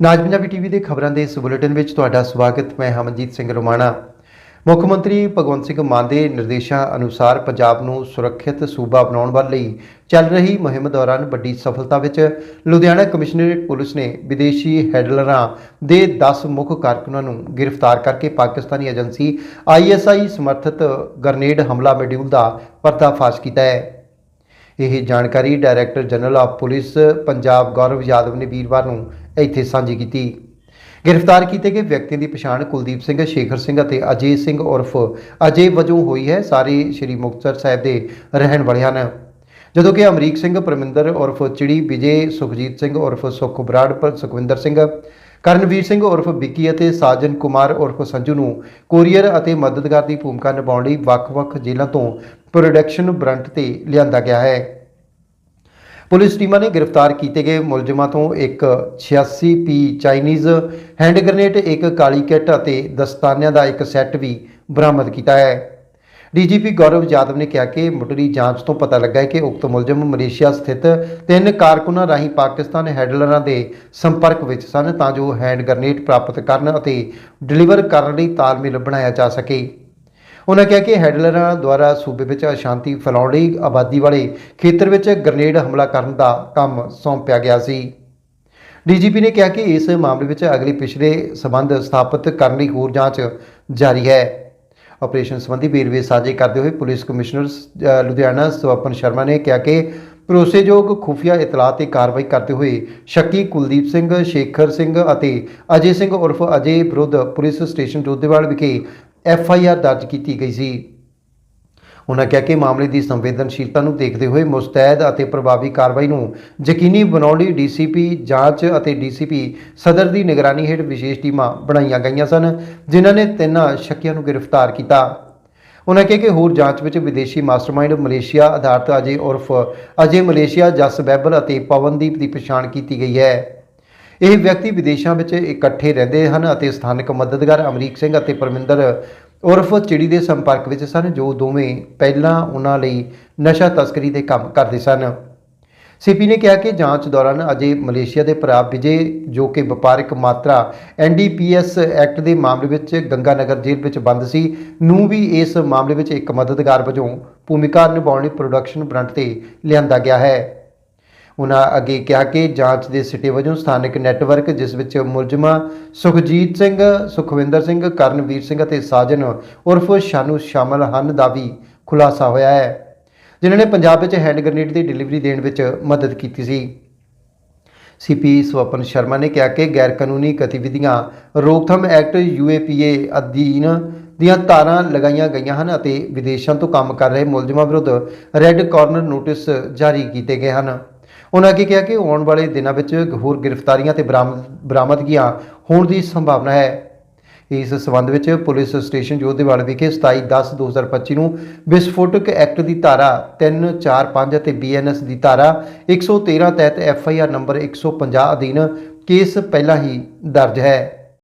ਨਾਜ Punjabi TV ਦੇ ਖਬਰਾਂ ਦੇ ਇਸ ਬੁਲੇਟਿਨ ਵਿੱਚ ਤੁਹਾਡਾ ਸਵਾਗਤ, ਮੈਂ ਹਮਨਜੀਤ ਸਿੰਘ ਰੋਮਾਣਾ। ਮੁੱਖ ਮੰਤਰੀ ਭਗਵੰਤ ਸਿੰਘ ਮਾਨ ਦੇ ਨਿਰਦੇਸ਼ਾਂ ਅਨੁਸਾਰ ਪੰਜਾਬ ਨੂੰ ਸੁਰੱਖਿਅਤ ਸੂਬਾ ਬਣਾਉਣ ਵੱਲ ਲਈ ਚੱਲ ਰਹੀ ਮੁਹਿੰਮ ਦੌਰਾਨ ਵੱਡੀ ਸਫਲਤਾ ਵਿੱਚ ਲੁਧਿਆਣਾ ਕਮਿਸ਼ਨਰੇਟ ਪੁਲਿਸ ਨੇ ਵਿਦੇਸ਼ੀ ਹੈਡਲਰਾਂ ਦੇ 10 ਮੁੱਖ ਕਾਰਕੁਨਾਂ ਨੂੰ ਗ੍ਰਿਫਤਾਰ ਕਰਕੇ ਪਾਕਿਸਤਾਨੀ ਏਜੰਸੀ ਆਈਐਸਆਈ ਸਮਰਥਿਤ ਗਰਨੇਡ ਹਮਲਾ ਮੋਡਿਊਲ ਦਾ ਪਰਦਾਫਾਸ਼ ਕੀਤਾ ਹੈ। ਇਹ ਜਾਣਕਾਰੀ director general of police Punjab Gaurav Yadav ਨੇ ਵੀਰਵਾਰ ਨੂੰ ਇੱਥੇ ਸਾਂਝੀ ਕੀਤੀ। ਗ੍ਰਿਫਤਾਰ ਕੀਤੇ ਗਏ ਵਿਅਕਤੀਆਂ ਦੀ ਪਛਾਣ ਕੁਲਦੀਪ ਸਿੰਘ, ਸ਼ੇਖਰ ਸਿੰਘ ਅਤੇ ਅਜੇ ਸਿੰਘ ਉਰਫ ਅਜੇ ਵਜੋਂ ਹੋਈ ਹੈ। ਸਾਰੇ ਸ਼੍ਰੀ ਮੁਕਤਸਰ ਸਾਹਿਬ ਦੇ ਰਹਿਣ ਵਾਲੇ ਹਨ। ਜਦੋਂ ਕਿ ਅਮਰੀਕ ਸਿੰਘ, ਪਰਮਿੰਦਰ ਉਰਫ ਚਿੜੀ, ਵਿਜੇ, ਸੁਖਜੀਤ ਸਿੰਘ ਉਰਫ ਸੁਖ ਬਰਾੜ ਪਰ ਸੁਖਵਿੰਦਰ ਸਿੰਘ, ਕਰਨਵੀਰ ਸਿੰਘ ਉਰਫ ਵਿੱਕੀ ਅਤੇ ਸਾਜਨ ਕੁਮਾਰ ਉਰਫ ਸੰਜੂ ਨੂੰ ਕੋਰੀਅਰ ਅਤੇ ਮਦਦਗਾਰ ਦੀ ਭੂਮਿਕਾ ਨਿਭਾਉਣ ਲਈ ਵੱਖ-ਵੱਖ ਜੇਲ੍ਹਾਂ ਤੋਂ ਪ੍ਰੋਡਕਸ਼ਨ ਬ੍ਰੰਟ ਤੇ ਲਿਆਂਦਾ ਗਿਆ ਹੈ। ਪੁਲਿਸ ਟੀਮਾਂ ਨੇ ਗ੍ਰਿਫਤਾਰ ਕੀਤੇ ਗਏ ਮੁਲਜ਼ਮਾਂ ਤੋਂ ਇੱਕ 86 ਪੀ ਚਾਈਨੀਜ਼ ਹੈਂਡ ਗ੍ਰਨੇਡ, ਇੱਕ ਕਾਲੀ ਕਿੱਟ ਅਤੇ ਦਸਤਾਨਿਆਂ ਦਾ ਇੱਕ ਸੈੱਟ ਵੀ ਬਰਾਮਦ ਕੀਤਾ ਹੈ। ਡੀਜੀਪੀ ਗੌਰਵ ਯਾਦਵ ਨੇ ਕਿਹਾ ਕਿ ਮੁੱਢਲੀ ਜਾਂਚ ਤੋਂ ਪਤਾ ਲੱਗਾ ਹੈ ਕਿ ਉਕਤ ਮੁਲਜ਼ਮ ਮਲੇਸ਼ੀਆ ਸਥਿਤ ਤਿੰਨ ਕਾਰਕੁਨਾਂ ਰਾਹੀਂ ਪਾਕਿਸਤਾਨ ਹੈਡਲਰਾਂ ਦੇ ਸੰਪਰਕ ਵਿੱਚ ਸਨ ਤਾਂ ਜੋ ਹੈਂਡ ਗ੍ਰਨੇਡ ਪ੍ਰਾਪਤ ਕਰਨ ਅਤੇ ਡਿਲੀਵਰ ਕਰਨ ਲਈ ਤਾਲਮੇਲ ਬਣਾਇਆ ਜਾ ਸਕੇ। ਉਹਨਾਂ ਕਿਹਾ ਕਿ ਹੈਡਲਰਾਂ ਦੁਆਰਾ ਸੂਬੇ ਵਿੱਚ ਅਸ਼ਾਂਤੀ ਫੈਲਾਉਣ ਲਈ ਆਬਾਦੀ ਵਾਲੇ ਖੇਤਰ ਵਿੱਚ ਗ੍ਰਨੇਡ ਹਮਲਾ ਕਰਨ ਦਾ ਕੰਮ ਸੌਂਪਿਆ ਗਿਆ ਸੀ। ਡੀਜੀਪੀ ਨੇ ਕਿਹਾ ਕਿ ਇਸ ਮਾਮਲੇ ਵਿੱਚ ਅਗਲੀ ਪਿਛਲੇ ਸਬੰਧ ਸਥਾਪਿਤ ਕਰਨ ਲਈ ਹੋਰ ਜਾਂਚ ਜਾਰੀ ਹੈ। ਆਪਰੇਸ਼ਨ ਸੰਬੰਧੀ ਵੇਰਵੇ ਸਾਂਝੇ ਕਰਦੇ ਹੋਏ ਪੁਲਿਸ ਕਮਿਸ਼ਨਰ ਲੁਧਿਆਣਾ ਸਵਪਨ ਸ਼ਰਮਾ ਨੇ ਕਿਹਾ ਕਿ ਭਰੋਸੇਯੋਗ ਖੁਫੀਆ ਇਤਲਾਹ ਤੇ ਕਾਰਵਾਈ ਕਰਦੇ ਹੋਏ ਸ਼ੱਕੀ ਕੁਲਦੀਪ ਸਿੰਘ, ਸ਼ੇਖਰ ਸਿੰਘ ਅਤੇ ਅਜੇ ਸਿੰਘ ਉਰਫ ਅਜੇ ਵਿਰੁੱਧ ਪੁਲਿਸ ਸਟੇਸ਼ਨ ਜੋਧੇਵਾਲ ਵਿਖੇ ਐਫ ਆਈ ਆਰ ਦਰਜ ਕੀਤੀ ਗਈ ਸੀ। ਉਨ੍ਹਾਂ ਕਿਹਾ ਕਿ ਮਾਮਲੇ ਦੀ ਸੰਵੇਦਨਸ਼ੀਲਤਾ ਨੂੰ ਦੇਖਦੇ ਹੋਏ ਮੁਸਤੈਦ ਅਤੇ ਪ੍ਰਭਾਵੀ ਕਾਰਵਾਈ ਨੂੰ ਯਕੀਨੀ ਬਣਾਉਣ ਲਈ ਡੀਸੀਪੀ ਜਾਂਚ ਅਤੇ ਡੀਸੀਪੀ ਸਦਰ ਦੀ ਨਿਗਰਾਨੀ ਹੇਠ ਵਿਸ਼ੇਸ਼ ਟੀਮਾਂ ਬਣਾਈਆਂ ਗਈਆਂ ਸਨ, ਜਿਨ੍ਹਾਂ ਨੇ ਤਿੰਨਾਂ ਸ਼ੱਕੀਆਂ ਨੂੰ ਗ੍ਰਿਫਤਾਰ ਕੀਤਾ। ਉਨ੍ਹਾਂ ਕਿਹਾ ਕਿ ਹੋਰ ਜਾਂਚ ਵਿੱਚ ਵਿਦੇਸ਼ੀ ਮਾਸਟਰਮਾਈਂਡ ਮਲੇਸ਼ੀਆ ਆਧਾਰਿਤ ਅਜੇ ਉਰਫ ਅਜੇ ਮਲੇਸ਼ੀਆ ਜਸ ਬੈਬਲ ਅਤੇ ਪਵਨਦੀਪ ਦੀ ਪਛਾਣ ਕੀਤੀ ਗਈ ਹੈ। ਇਹ ਵਿਅਕਤੀ ਵਿਦੇਸ਼ਾਂ ਵਿੱਚ ਇਕੱਠੇ ਰਹਿੰਦੇ ਹਨ ਅਤੇ ਸਥਾਨਕ ਮਦਦਗਾਰ ਅਮਰੀਕ ਸਿੰਘ ਅਤੇ ਪਰਮਿੰਦਰ ਉਰਫ ਚਿੜੀ ਦੇ ਸੰਪਰਕ ਵਿੱਚ ਸਨ, ਜੋ ਦੋਵੇਂ ਪਹਿਲਾਂ ਉਹਨਾਂ ਲਈ ਨਸ਼ਾ ਤਸਕਰੀ ਦੇ ਕੰਮ ਕਰਦੇ ਸਨ। ਸੀਪੀ ਨੇ ਕਿਹਾ ਕਿ ਜਾਂਚ ਦੌਰਾਨ ਅਜੇ ਮਲੇਸ਼ੀਆ ਦੇ ਭਰਾ ਵਿਜੇ, ਜੋ ਕਿ ਵਪਾਰਕ ਮਾਤਰਾ ਐਨਡੀਪੀਐਸ ਐਕਟ ਦੇ ਮਾਮਲੇ ਵਿੱਚ ਗੰਗਾਨਗਰ ਜੇਲ੍ਹ ਵਿੱਚ ਬੰਦ ਸੀ, ਨੂੰ ਵੀ ਇਸ ਮਾਮਲੇ ਵਿੱਚ ਇੱਕ ਮਦਦਗਾਰ ਵਜੋਂ ਭੂਮਿਕਾ ਨਿਭਾਉਣ ਲਈ ਪ੍ਰੋਡਕਸ਼ਨ ਬ੍ਰਾਂਡ ਤੇ ਲਿਆਂਦਾ ਗਿਆ ਹੈ। ਉਨ੍ਹਾਂ ਅੱਗੇ ਕਿਹਾ ਕਿ ਜਾਂਚ ਦੇ ਸਿੱਟੇ ਵਜੋਂ ਸਥਾਨਕ ਨੈਟਵਰਕ, ਜਿਸ ਵਿੱਚ ਮੁਲਜ਼ਮਾਂ ਸੁਖਜੀਤ ਸਿੰਘ, ਸੁਖਵਿੰਦਰ ਸਿੰਘ, ਕਰਨਵੀਰ ਸਿੰਘ ਅਤੇ ਸਾਜਨ ਉਰਫ ਸ਼ਾਨੂ ਸ਼ਾਮਲ ਹਨ ਦਾ ਵੀ ਖੁਲਾਸਾ ਹੋਇਆ ਹੈ, ਜਿਨ੍ਹਾਂ ਨੇ ਪੰਜਾਬ ਵਿੱਚ ਹੈਂਡ ਗ੍ਰਨੇਡ ਦੀ ਡਿਲੀਵਰੀ ਦੇਣ ਵਿੱਚ ਮਦਦ ਕੀਤੀ ਸੀ। ਸੀਪੀ ਸਵਪਨ ਸ਼ਰਮਾ ਨੇ ਕਿਹਾ ਕਿ ਗੈਰ ਕਾਨੂੰਨੀ ਗਤੀਵਿਧੀਆਂ ਰੋਕਥਾਮ ਐਕਟ ਯੂਏਪੀਏ ਅਧੀਨ ਦੀਆਂ ਤਾਰਾਂ ਲਗਾਈਆਂ ਗਈਆਂ ਹਨ ਅਤੇ ਵਿਦੇਸ਼ਾਂ ਤੋਂ ਕੰਮ ਕਰ ਰਹੇ ਮੁਲਜ਼ਮਾਂ ਵਿਰੁੱਧ ਰੈੱਡ ਕਾਰਨਰ ਨੋਟਿਸ ਜਾਰੀ ਕੀਤੇ ਗਏ ਹਨ। ਉਹਨਾਂ ਅੱਗੇ ਕਿਹਾ ਕਿ ਆਉਣ ਵਾਲੇ ਦਿਨਾਂ ਵਿੱਚ ਹੋਰ ਗ੍ਰਿਫਤਾਰੀਆਂ ਤੇ ਬਰਾਮਦ ਬਰਾਮਦਗੀਆਂ ਹੋਣ ਦੀ ਸੰਭਾਵਨਾ ਹੈ। ਇਸ ਸਬੰਧ ਵਿੱਚ ਪੁਲਿਸ ਸਟੇਸ਼ਨ ਜੋਧੇਵਾਲ ਵਿਖੇ 27/10/2025 ਨੂੰ ਵਿਸਫੋਟਕ ਐਕਟ ਦੀ ਧਾਰਾ 3 4 5 ਅਤੇ ਬੀਐਨਐਸ ਦੀ ਧਾਰਾ 113 ਤਹਿਤ ਐਫਆਈਆਰ ਨੰਬਰ 150 ਅਧੀਨ ਕੇਸ ਪਹਿਲਾਂ ਹੀ ਦਰਜ ਹੈ।